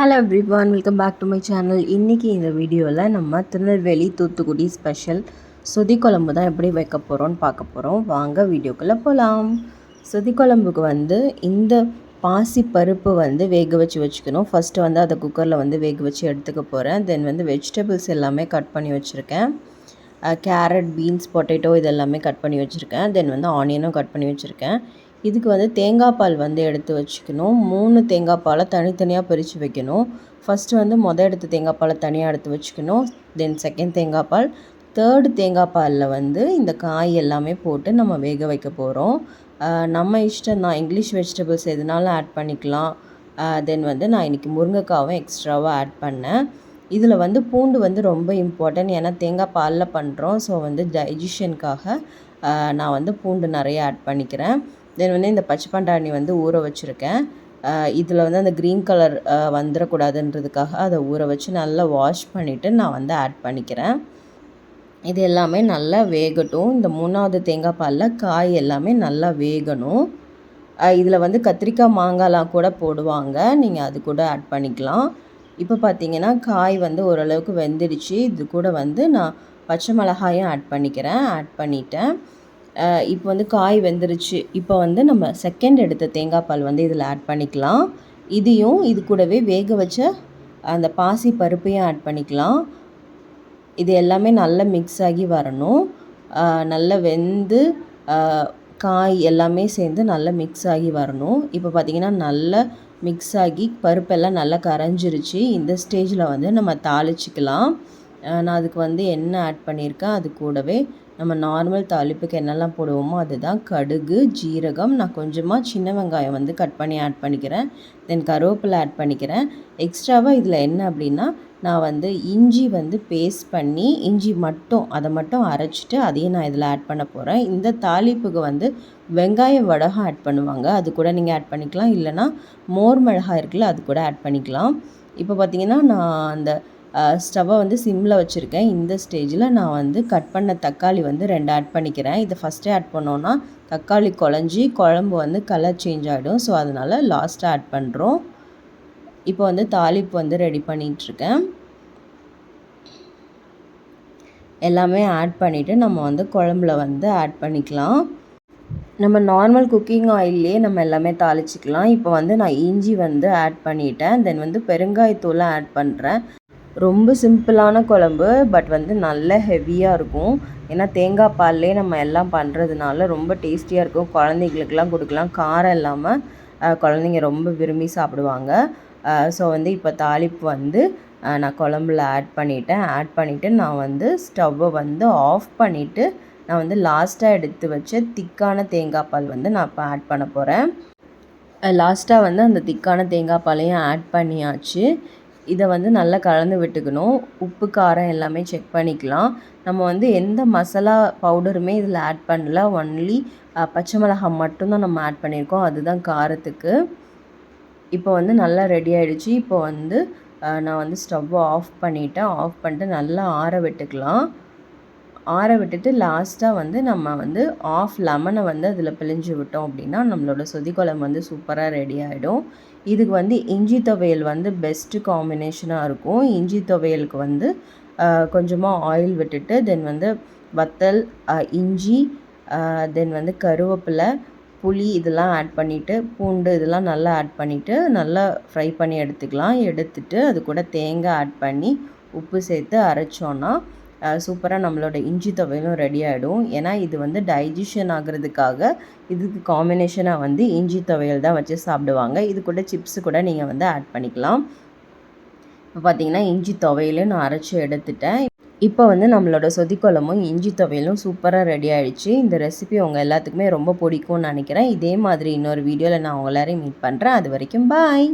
Hello everyone welcome back to my channel இன்றைக்கி இந்த வீடியோவில் நம்ம திருநெல்வேலி தூத்துக்குடி ஸ்பெஷல் சுதி குழம்பு தான் எப்படி வைக்க போகிறோம்னு பார்க்க போகிறோம் வாங்க வீடியோக்குள்ளே போகலாம் சுதி குழம்புக்கு வந்து இந்த பாசி பருப்பு வந்து வேக வச்சு வச்சுக்கணும். ஃபஸ்ட்டு வந்து அதை குக்கரில் வந்து வேக வச்சு எடுத்துக்க போகிறேன் தென் வந்து வெஜிடபிள்ஸ் எல்லாமே கட் பண்ணி வச்சுருக்கேன். கேரட் பீன்ஸ் பொட்டேட்டோ இதெல்லாமே கட் பண்ணி வச்சுருக்கேன். தென் வந்து ஆனியனும் கட் பண்ணி வச்சுருக்கேன். இதுக்கு வந்து தேங்காய் பால் வந்து எடுத்து வச்சுக்கணும். மூணு தேங்காய் பாலை தனித்தனியாக பிரித்து வைக்கணும். ஃபஸ்ட்டு வந்து மொதல் எடுத்து தேங்காய் பாலை தனியாக எடுத்து வச்சுக்கணும். தென் செகண்ட் தேங்காய் பால். தேர்டு தேங்காய் பாலில் வந்து இந்த காய் எல்லாமே போட்டு நம்ம வேக வைக்க போகிறோம் நம்ம இஷ்டம் தான். இங்கிலீஷ் வெஜிடபிள்ஸ் எதுனாலும் ஆட் பண்ணிக்கலாம். தென் வந்து நான் இன்றைக்கி முருங்கைக்காவும் எக்ஸ்ட்ராவாக ஆட் பண்ணேன். இதில் வந்து பூண்டு வந்து ரொம்ப இம்பார்ட்டன்ட் ஏன்னா தேங்காய் பாலில் பண்ணுறோம் ஸோ வந்து டைஜஷனுக்காக நான் வந்து பூண்டு நிறைய ஆட் பண்ணிக்கிறேன். தென் வந்து இந்த பச்சை பட்டாணி வந்து ஊற வச்சுருக்கேன். இதில் வந்து அந்த க்ரீன் கலர் வந்துடக்கூடாதுன்றதுக்காக அதை ஊற வச்சு நல்லா வாஷ் பண்ணிவிட்டு நான் வந்து ஆட் பண்ணிக்கிறேன். இது எல்லாமே நல்லா வேகட்டும். இந்த மூணாவது தேங்காய் பாலில் காய் எல்லாமே நல்லா வேகணும். இதில் வந்து கத்திரிக்காய் மாங்காய்லாம் கூட போடுவாங்க. நீங்கள் அது கூட ஆட் பண்ணிக்கலாம். இப்போ பார்த்தீங்கன்னா காய் வந்து ஓரளவுக்கு வெந்துடுச்சு. இது கூட வந்து நான் பச்சை மிளகாயும் ஆட் பண்ணிக்கிறேன். ஆட் பண்ணிட்டேன். இப்போ வந்து காய் வெந்துருச்சு. இப்போ வந்து நம்ம செகண்ட் எடுத்த தேங்காய் பால் வந்து இதில் ஆட் பண்ணிக்கலாம். இதையும் இது கூடவே வேக வச்ச அந்த பாசி பருப்பையும் ஆட் பண்ணிக்கலாம். இது எல்லாமே நல்லா மிக்ஸ் ஆகி வரணும். நல்லா வெந்து காய் எல்லாமே சேர்ந்து நல்லா மிக்ஸ் ஆகி வரணும். இப்போ பார்த்திங்கன்னா நல்லா மிக்ஸ் ஆகி பருப்பெல்லாம் நல்லா கரைஞ்சிருச்சு. இந்த ஸ்டேஜில் வந்து நம்ம தாளிச்சிக்கலாம். நான் அதுக்கு வந்து என்ன ஆட் பண்ணியிருக்கேன் அது கூடவே நம்ம நார்மல் தாளிப்புக்கு என்னெல்லாம் போடுவோமோ அதுதான் கடுகு ஜீரகம். நான் கொஞ்சமாக சின்ன வெங்காயம் வந்து கட் பண்ணி ஆட் பண்ணிக்கிறேன். தென் கருவேப்பிலை ஆட் பண்ணிக்கிறேன். எக்ஸ்ட்ராவாக இதில் என்ன அப்படின்னா நான் வந்து இஞ்சி வந்து பேஸ்ட் பண்ணி இஞ்சி மட்டும் அதை மட்டும் அரைச்சிட்டு அதையும் நான் இதில் ஆட் பண்ண போகிறேன் இந்த தாளிப்புக்கு வந்து வெங்காயம் வடகம் ஆட் பண்ணுவாங்க. அது கூட நீங்கள் ஆட் பண்ணிக்கலாம். இல்லைனா மோர் மிளகாய் இருக்குல்ல அது கூட ஆட் பண்ணிக்கலாம். இப்போ பார்த்தீங்கன்னா நான் அந்த ஸ்டவ்வை வந்து சிம்மில் வச்சுருக்கேன். இந்த ஸ்டேஜில் நான் வந்து கட் பண்ண தக்காளி வந்து ரெண்டு ஆட் பண்ணிக்கிறேன். இதை ஃபஸ்ட்டே ஆட் பண்ணோன்னா தக்காளி குழஞ்சி குழம்பு வந்து கலர் சேஞ்ச் ஆகிடும் ஸோ அதனால் லாஸ்ட்டாக ஆட் பண்ணுறோம் இப்போ வந்து தாளிப்பு வந்து ரெடி பண்ணிகிட்ருக்கேன் எல்லாமே ஆட் பண்ணிவிட்டு நம்ம வந்து குழம்புல வந்து ஆட் பண்ணிக்கலாம். நம்ம நார்மல் குக்கிங் ஆயிலே நம்ம எல்லாமே தாளிச்சிக்கலாம். இப்போ வந்து நான் இஞ்சி வந்து ஆட் பண்ணிட்டேன். தென் வந்து பெருங்காயத்தூளை ஆட் பண்ணுறேன் ரொம்ப சிம்பிளான குழம்பு பட் வந்து நல்ல ஹெவியாக இருக்கும். ஏன்னா தேங்காய் பால்லே நம்ம எல்லாம் பண்ணுறதுனால ரொம்ப டேஸ்டியாக இருக்கும். குழந்தைங்களுக்கெல்லாம் கொடுக்கலாம். காரம் இல்லாமல் குழந்தைங்க ரொம்ப விரும்பி சாப்பிடுவாங்க. ஸோ வந்து இப்போ தாளிப்பு வந்து நான் குழம்புல ஆட் பண்ணிட்டேன். ஆட் பண்ணிவிட்டு நான் வந்து ஸ்டவ்வை வந்து ஆஃப் பண்ணிவிட்டு நான் வந்து லாஸ்ட்டாக எடுத்து வச்ச திக்கான தேங்காய் பால் வந்து நான் இப்போ ஆட் பண்ண போகிறேன் லாஸ்ட்டாக வந்து அந்த திக்கான தேங்காய் பாலையும் ஆட் பண்ணியாச்சு. இதை வந்து நல்லா கலந்து விட்டுக்கணும். உப்பு காரம் எல்லாமே செக் பண்ணிக்கலாம். நம்ம வந்து எந்த மசாலா பவுடருமே இதில் ஆட் பண்ணல. ஒன்லி பச்சை மிளகாய் மட்டும்தான் நம்ம ஆட் பண்ணியிருக்கோம். அதுதான் காரத்துக்கு. இப்போ வந்து நல்லா ரெடி ஆகிடுச்சு இப்போ வந்து நான் வந்து ஸ்டவ்வை ஆஃப் பண்ணிவிட்டேன் ஆஃப் பண்ணிட்டு நல்லா ஆற விட்டுக்கலாம். ஆற விட்டுட்டு லாஸ்ட்டாக வந்து நம்ம வந்து ஆஃப் லெமனை வந்து அதில் பிழிஞ்சு விட்டோம் அப்படின்னா நம்மளோட சொதி குழம்பு வந்து சூப்பராக ரெடி ஆகிடும் இதுக்கு வந்து இஞ்சி துவையல் வந்து பெஸ்ட்டு காம்பினேஷனாக இருக்கும். இஞ்சி துவையலுக்கு வந்து கொஞ்சமாக ஆயில் விட்டுட்டு தென் வந்து வத்தல் இஞ்சி தென் வந்து கருவேப்பிலை புளி இதெல்லாம் ஆட் பண்ணிவிட்டு பூண்டு இதெல்லாம் நல்லா ஆட் பண்ணிவிட்டு நல்லா ஃப்ரை பண்ணி எடுத்துக்கலாம். எடுத்துட்டு அது கூட தேங்காய் ஆட் பண்ணி உப்பு சேர்த்து அரைச்சோன்னா சூப்பராக நம்மளோட இஞ்சி துவையலும் ரெடி ஆகிடும் ஏன்னா இது வந்து டைஜஷன் ஆகிறதுக்காக இதுக்கு காம்பினேஷனாக வந்து இஞ்சி துவையல் தான் வச்சு சாப்பிடுவாங்க. இது கூட சிப்ஸு கூட நீங்கள் வந்து ஆட் பண்ணிக்கலாம். இப்போ பார்த்தீங்கன்னா இஞ்சி துவையலும் நான் அரைச்சி எடுத்துட்டேன். இப்போ வந்து நம்மளோட சொதிக்குழம்பும் இஞ்சி துவையலும் சூப்பராக ரெடி ஆகிடுச்சு இந்த ரெசிபி உங்கள் எல்லாத்துக்குமே ரொம்ப பிடிக்கும்னு நினைக்கிறேன். இதே மாதிரி இன்னொரு வீடியோவில் நான் உங்கள் எல்லாரையும் மீட் பண்ணுறேன் அது வரைக்கும் பாய்